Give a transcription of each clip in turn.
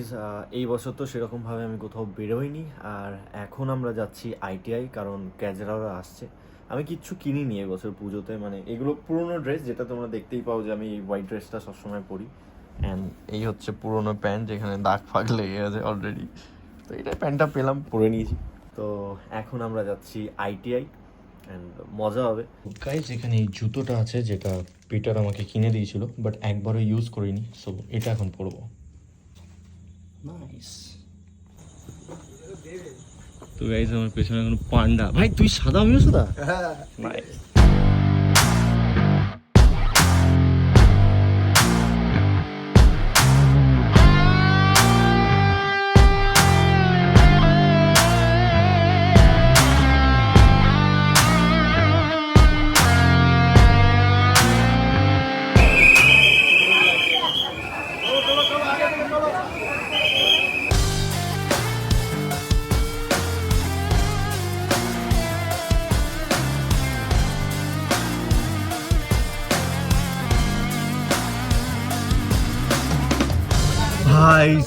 Guys এই বছর তো সেরকমভাবে আমি কোথাও বেরোইনি, আর এখন আমরা যাচ্ছি আইটিআই কারণ ক্যাজরাওরা আসছে। আমি কিচ্ছু কিনিনি এবছর পুজোতে মানে এগুলো পুরনো ড্রেস যেটা তোমরা দেখতেই পাও যে আমি এই হোয়াইট ড্রেসটা সবসময় পরি। অ্যান্ড এই হচ্ছে পুরোনো প্যান্ট, যেখানে দাগ ফাগ লেগে গেছে অলরেডি তো এটা প্যান্টটা পেলাম, পরে নিয়েছি। তো এখন আমরা যাচ্ছি আইটিআই অ্যান্ড মজা হবে। গাইজ এখানে এই জুতোটা আছে, যেটা পিটার আমাকে কিনে দিয়েছিল বাট একবারও ইউজ করিনি সো এটা এখন পরবো। তো গাইজ আমার পেছনে এখন পান্ডা। ভাই তুই সাদা আমিও সাদা? নাইস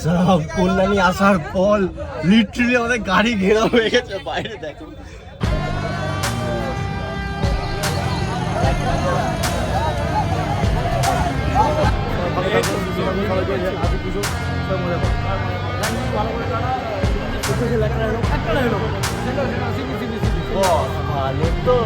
সাহেব কল্যাণী আসার পর লিটারালি আমাদের গাড়ি ঘেরা হয়ে গেছে বাইরে দেখো। তো।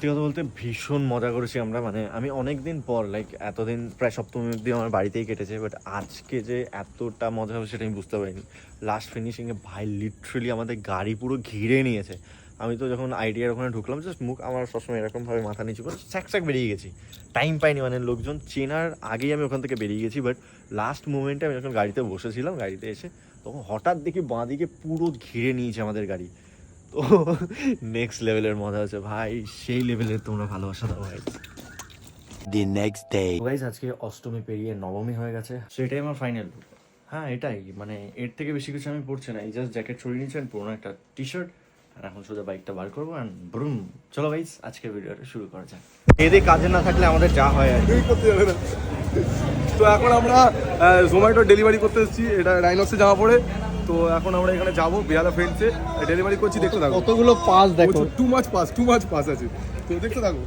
সত্যি কথা বলতে ভীষণ মজা করেছি আমরা। মানে আমি অনেক দিন পর লাইক এতদিন, প্রায় সপ্তমী অব্দি আমার বাড়িতেই কেটেছে বাট আজকে যে এতটা মজা হবে সেটা আমি বুঝতে পারিনি। লাস্ট ফিনিশিংয়ে ভাই লিটারেলি আমাদের গাড়ি পুরো ঘিরে নিয়েছে। আমি তো যখন আইডিয়ার ওখানে ঢুকলাম জাস্ট মুখ আমার সবসময় এরকমভাবে মাথা নিচু করে স্যাক স্যাক বেরিয়ে গেছি। টাইম পাইনি মানে লোকজন চেনার আগেই আমি ওখান থেকে বেরিয়ে গেছি বাট লাস্ট মোমেন্টে আমি যখন গাড়িতে বসেছিলাম, গাড়িতে এসে তখন হঠাৎ দেখি বাঁ দিকে পুরো ঘিরে নিয়েছে আমাদের গাড়ি। তো নেক্সট লেভেলের মজা হচ্ছে। ভাই সেই লেভেলের তোমরা ভালোবাসা দাও ভাই। The next day. গাইজ আজকে অষ্টমী পেরিয়ে নবমী হয়ে গেছে। সো এটাই আমার ফাইনাল হ্যাঁ এটাই। মানে এর থেকে বেশি কিছু আমি পড়ছি না। এই জাস্ট জ্যাকেট ছড়িয়ে নিচ্ছেন পুরোনো একটা টি শার্ট আর এখন সোজা বাইকটা বার করব অ্যান্ড ব্রুম চলো গাইজ আজকের ভিডিওটা শুরু করা যাক। এতে কাজে না থাকলে আমাদের যা হয় আর কি। করতে যাবে না। তো এখন আমরা জোম্যাটো ডেলিভারি করতে এসেছি। এটা রাইনক্সে যাওয়া পড়ে তো এখন আমরা এখানে যাব বেহালা ফ্রেন্ডসে ডেলিভারি করছি দেখতে থাকো। কতগুলো পাস দেখো। টু মাছ পাস টু মাছ পাস আছে। তো দেখতে থাকো।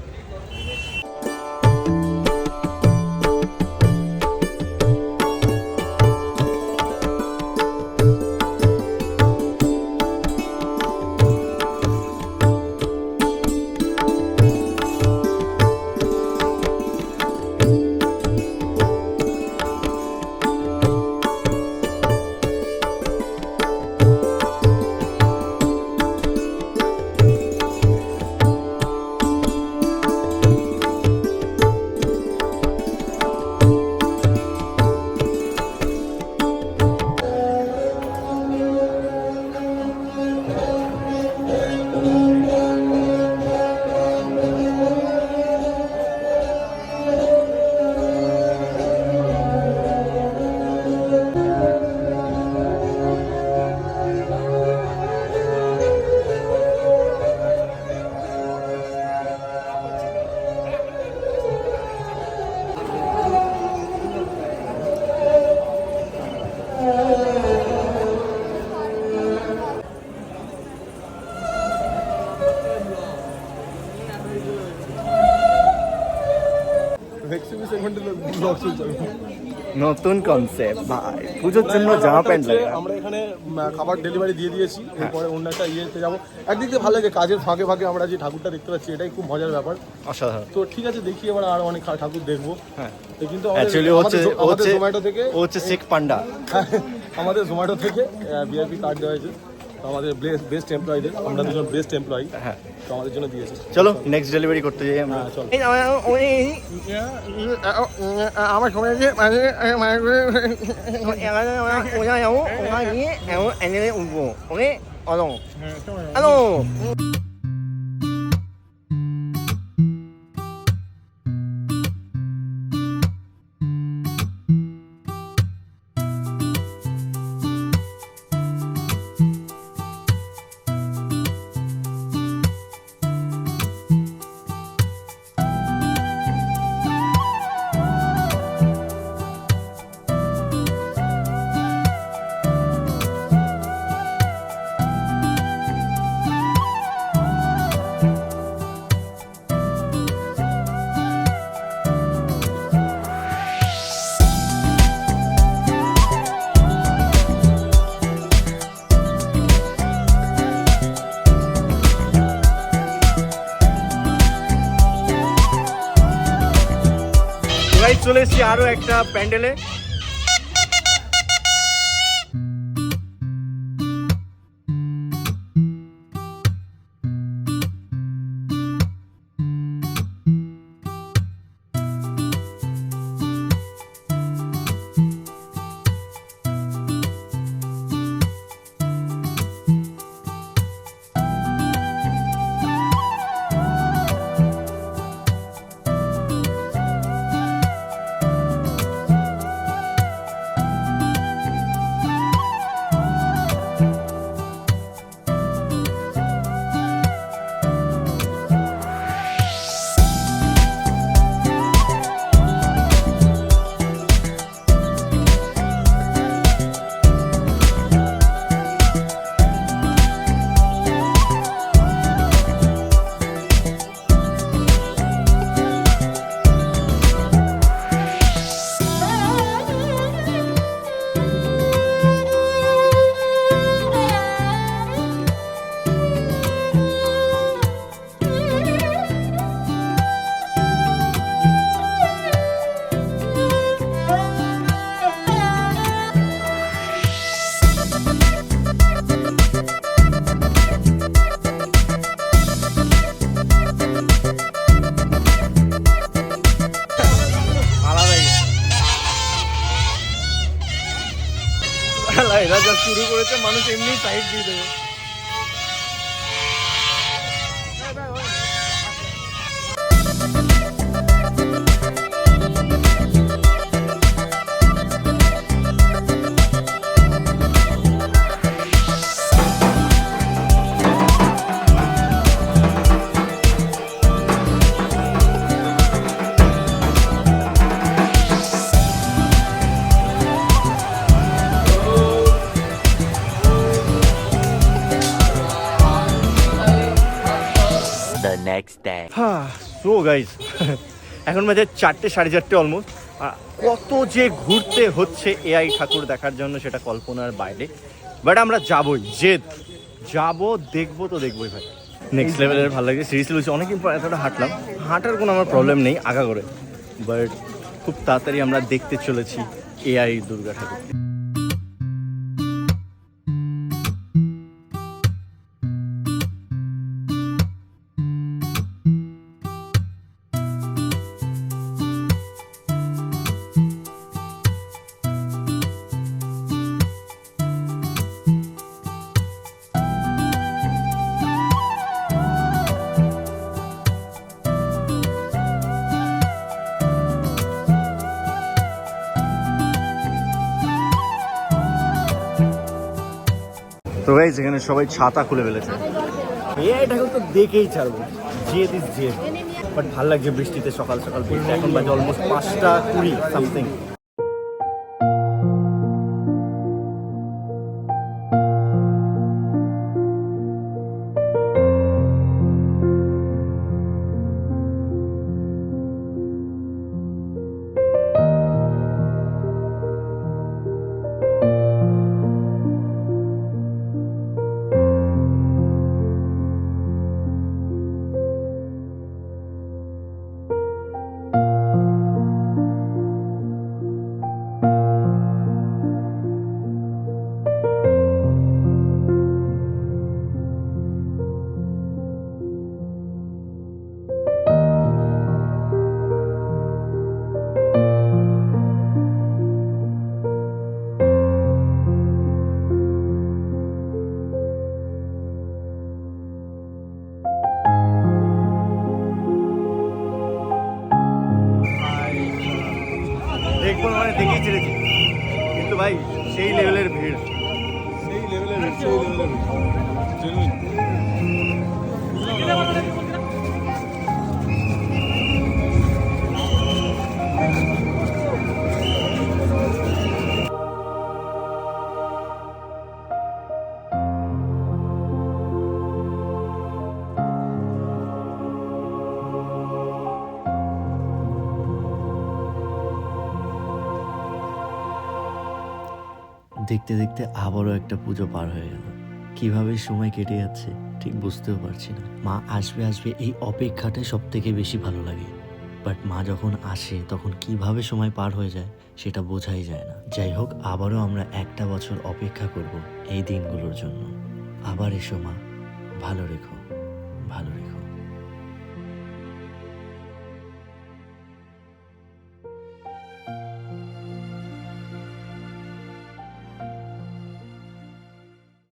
নতুন কনসেপ্ট ভাই। পুজোর জন্য জামা প্যান্ট লাগে। আমরা এখানে খাবার ডেলিভারি দিয়ে দিয়েছি। এরপরে অন্য একটা ইয়েতে যাব। একদিক দিয়ে ভালো লাগে কাজের ফাঁকে ফাঁকে আমরা যে ঠাকুরটা দেখতে পাচ্ছি এটাই খুব মজার ব্যাপার। অসাধারণ। তো ঠিক আছে দেখি এবার আরও অনেক ঠাকুর দেখব। হ্যাঁ। কিন্তু হচ্ছে আমাদের- জোম্যাটো থেকে ও হচ্ছে শেখ পান্ডা আমাদের জোম্যাটো থেকে ভিআইপি কার্ড দেওয়া হয়েছে। আমাদের বেস্ট এমপ্লয়ীদের আমরা দুজন বেস্ট এমপ্লয়ি হ্যাঁ তো আমাদের জন্য দিয়েছে চলো নেক্সট ডেলিভারি করতে যাই আমরা চলো আমার সময় আছে মানে মানে ওরা যাব ওরা গিয়ে উঠবো ওকে হ্যাঁ হ্যালো চলে এসেছি আরও একটা প্যান্ডেলে। আলা, এরা যা শুরু করেছে মানুষ এমনি সাইড দিয়ে দেবে। সো গাইজ এখন বাজে চারটে, সাড়ে চারটে অলমোস্ট কত যে ঘুরতে হচ্ছে এআই ঠাকুর দেখার জন্য সেটা কল্পনার বাইরে। বাট আমরা যাবই, জেদ। যাব, দেখব তো দেখবোই ভাই। নেক্সট লেভেলের ভালো লাগে সিরিয়াসলি বলছি, অনেকদিন পর এতটা হাঁটলাম। হাঁটার কোনো আমার প্রবলেম নেই, আগা করে। বাট খুব তাড়াতাড়ি আমরা দেখতে চলেছি এআই দুর্গা ঠাকুর তো গাইজ এখানে সবাই ছাতা খুলে ফেলেছে। ঠাকুর তো দেখেই ছাড়বো। জিয়ে দিস জিয়ে বাট ভালো লাগছে বৃষ্টিতে সকাল সকাল এখন বাজে অলমোস্ট পাঁচটা কুড়ি সামথিং লেভেলের সেই দেখতে দেখতে আবারও একটা পুজো পার হয়ে গেল। কীভাবে সময় কেটে যাচ্ছে ঠিক বুঝতেও পারছি না। মা আসবে আসবে এই অপেক্ষাটাই সব থেকে বেশি ভালো লাগে। বাট মা যখন আসে, তখন কীভাবে সময় পার হয়ে যায় সেটা বোঝাই যায় না। যাই হোক, আবারও আমরা একটা বছর অপেক্ষা করব এই দিনগুলোর জন্য। আবার এসো মা, ভালো রেখো ভালো রেখো।